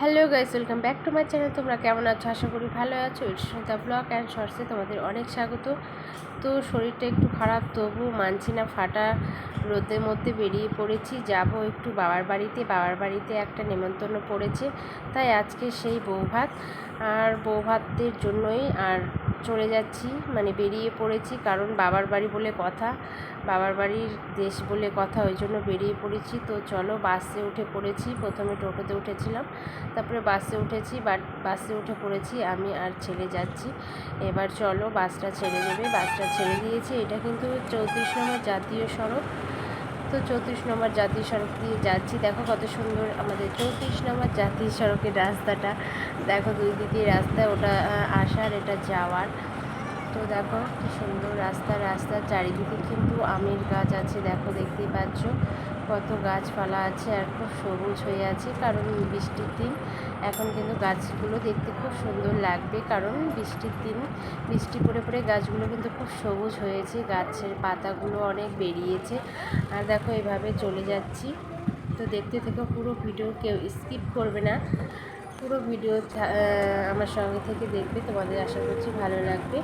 Hello guys welcome back to my channel তোমরা কেমন আছো? আশা করি ভালো আছো। সুস্মিতা ব্লগ অ্যান্ড শর্টসে তোমাদের অনেক স্বাগত। তো শরীরটা একটু খারাপ তবু মানছি না, ফাটা রোদের মধ্যে বেরিয়ে পড়েছি। যাব একটু বাবার বাড়িতে। বাবার বাড়িতে একটা নেমন্তন্ন পড়েছে। তাই আজকে সেই বৌভাত আর বৌভাতের জন্যই আর চলে যাচ্ছি মানে বেরিয়ে পড়েছি কারণ বাবার বাড়ি বলে কথা, বাবার বাড়ির দেশ বলে কথা, ওই জন্য বেরিয়ে পড়েছি। তো চলো বাসে উঠে পড়েছি, প্রথমে টোটোতে উঠেছিলাম, তারপরে বাসে উঠেছি, বাট বাসে উঠে পড়েছি, আমি আর ছেড়ে যাচ্ছি। এবার চলো বাসটা ছেড়ে দেবে, বাসটা ছেড়ে দিয়েছি, এটা কিন্তু চৌত্রিশ নম্বর জাতীয় সড়ক। তো চৌত্রিশ নম্বর জাতীয় সড়ক দিয়ে যাচ্ছি। দেখো কত সুন্দর আমাদের চৌত্রিশ নম্বর জাতীয় সড়কের রাস্তাটা। দেখো দুই দিকে রাস্তা, ওটা আসার, এটা যাওয়ার। তো দেখো কি সুন্দর রাস্তা, রাস্তার চারিদিকে কিন্তু আমের গাছ আছে, দেখো দেখতেই পাচ্ছ। কত গাছপালা আছে আর খুব সবুজ হয়ে আছে, কারণ বৃষ্টির দিন। এখন কিন্তু গাছগুলো দেখতে খুব সুন্দর লাগবে, কারণ বৃষ্টির দিন বৃষ্টি পড়ে পড়ে গাছগুলো কিন্তু খুব সবুজ হয়েছে, গাছের পাতাগুলো অনেক বেরিয়েছে। আর দেখো, এভাবে চলে যাচ্ছি। তো দেখতে থেকে, পুরো ভিডিও কেউ স্কিপ করবে না। পুরো ভিডিও আমার সঙ্গে থেকে দেখবে, তোমাদের আশা করছি ভালো লাগবে।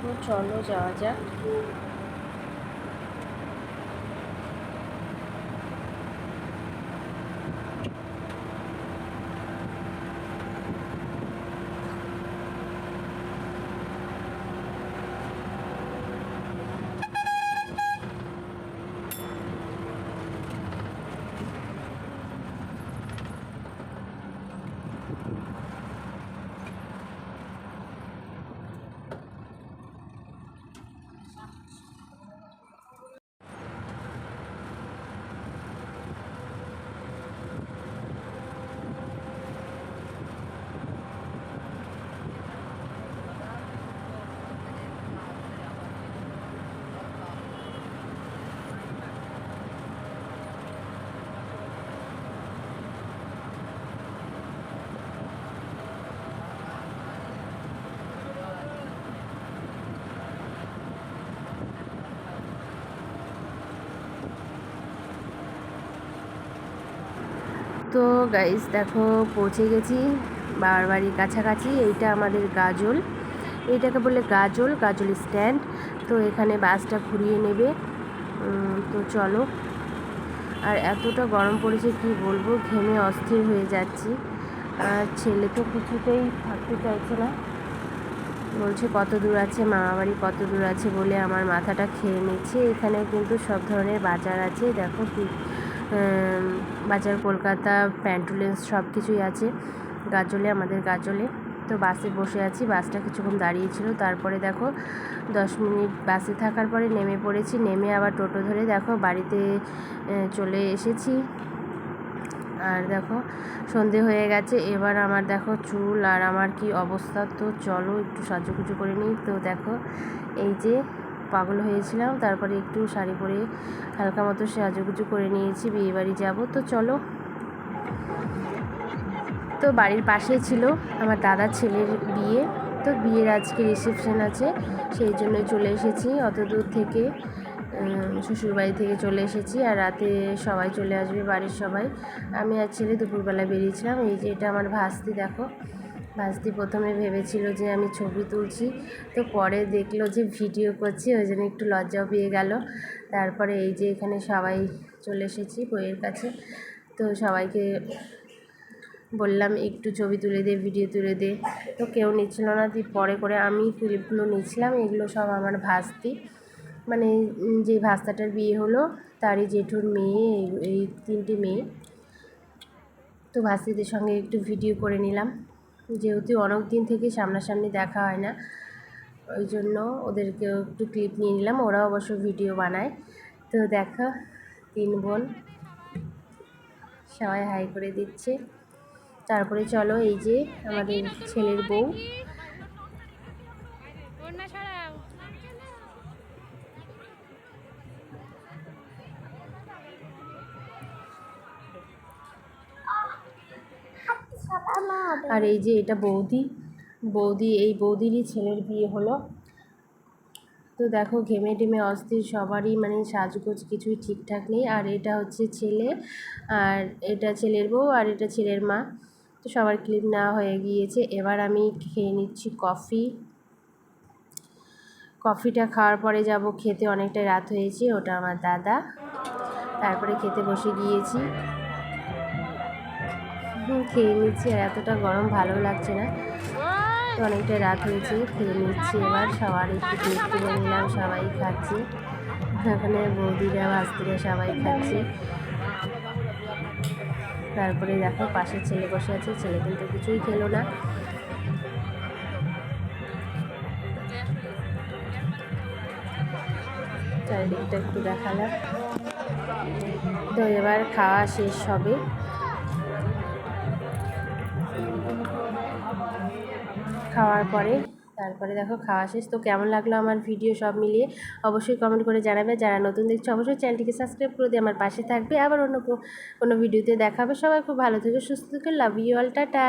তো চলো যাওয়া যাক। তো গাইস দেখো, পৌঁছে গেছি বাবার বাড়ির কাছাকাছি। এইটা আমাদের গাজল। এইটাকে বলে গাজল গাজল স্ট্যান্ড তো এখানে বাসটা ঘুরিয়ে নেবে। তো চলো। আর এতটা গরম পড়েছে, কি বলব? ঘেমে অস্থির হয়ে যাচ্ছি। আর ছেলে তো কিছুতেই থাকতে চাইছে না। বলছে, কত দূর আছে মামা বাড়ি? কত দূর আছে? বলে আমার মাথাটা খেয়ে নিচ্ছে। এখানে কিন্তু সব ধরনের বাজার আছে। দেখো কি বাজার, কলকাতা প্যান্টুলেন্স সব কিছুই আছে। গাজলে, আমাদের গাজলে। তো বাসে বসে আছি, বাসটা কিছুক্ষণ দাঁড়িয়েছিল। তারপরে দেখো, দশ মিনিট বাসে থাকার পরে নেমে পড়েছি। নেমে আবার টোটো ধরে দেখো, বাড়িতে চলে এসেছি। আর দেখো, সন্ধে হয়ে গেছে। এবার আমার দেখো চুল আর আমার কি অবস্থা। তো চলো একটু সাজুগুজু করে নিই। তো দেখো, এই যে পাগল হয়েছিলাম, তারপরে একটু শাড়ি পরে হালকা মতো সাজুগুজু করে নিয়েছি, বিয়েবাড়ি যাব। তো চলো। তো বাড়ির পাশেই ছিল আমার দাদা ছেলের বিয়ে। তো বিয়ের আজকে রিসেপশন আছে, সেই জন্য চলে এসেছি। অত দূর থেকে শ্বশুরবাড়ি থেকে চলে এসেছি আর রাতে সবাই চলে আসবে, বাড়ির সবাই। আমি আর ছেলে দুপুরবেলা বেরিয়েছিলাম। এই যে এটা আমার ভাস্তি, দেখো। ভাস্তি প্রথমে ভেবেছিল যে আমি ছবি তুলছি, তো পরে দেখল যে ভিডিও করছি, ওই জন্য একটু লজ্জাও পেয়ে গেল। তারপরে এই যে এখানে সবাই চলে এসেছি বইয়ের কাছে, তো সবাইকে বললাম, একটু ছবি তুলে দে, ভিডিও তুলে দে। তো কেউ নিচ্ছিল না তুই পরে করে আমি ক্লিপগুলো নিচ্ছিলাম, এগুলো সব আমার ভাস্তি। মানে যে ভাস্তাটার বিয়ে হলো, তারই জেঠুর মেয়ে এই তিনটি মেয়ে। তো ভাস্তিদের সঙ্গে একটু ভিডিও করে নিলাম। যেহেতু অনেক দিন থেকে সামনাসামনি দেখা হয় না, ওই জন্য ওদেরকেও একটু ক্লিপ নিয়ে নিলাম। ওরা অবশ্য ভিডিও বানায়। তো দেখা, তিন বোন সবাই হাই করে দিচ্ছে। তারপরে চলো এই যে আমাদের ছেলের বউ। আর এই যে এটা বৌদি বৌদি, এই বৌদিরই ছেলের বিয়ে হলো। তো দেখো, ঘেমে টেমে অস্থির সবারই মানে সাজগোজ কিছুই ঠিকঠাক নেই। আর এটা হচ্ছে ছেলে, আর এটা ছেলের বউ, আর এটা ছেলের মা। তো সবার ক্লিপ না হয়ে গিয়েছে। এবার আমি খেয়ে নিচ্ছি কফি। কফিটা খাওয়ার পরে যাব খেতে অনেকটা রাত হয়েছে, ওটা আমার দাদা। তারপরে খেতে বসে গিয়েছি। খেয়ে নিচ্ছি আর এতটা গরম ভালো লাগছে না। তো অনেকটা রাত হয়েছে, খেয়ে নিচ্ছি এবার। সবার একটু কেক তুলে নিলাম, সবাই খাচ্ছে। এখানে বৌদিরা ভাস্তিরা সবাই খাচ্ছে। তারপরে দেখো পাশের ছেলে বসে আছে, ছেলে কিন্তু কিছুই খেলো না। চারিদিকটা একটু দেখালাম। তো এবার খাওয়া শেষ হবে। খাওয়ার পরে। তারপরে দেখো খাওয়া শেষ। তো কেমন লাগল আমার ভিডিও সব মিলিয়ে? অবশ্যই কমেন্ট করে জানাবে। যারা নতুন দেখছ, অবশ্যই চ্যানেলটিকে সাবস্ক্রাইব করে দিয়ে আমার পাশে থাকবে। আবার অন্য কোনো ভিডিওতে দেখাবে। সবাই খুব ভালো থেকে, সুস্থ থেকে। Love you all tata.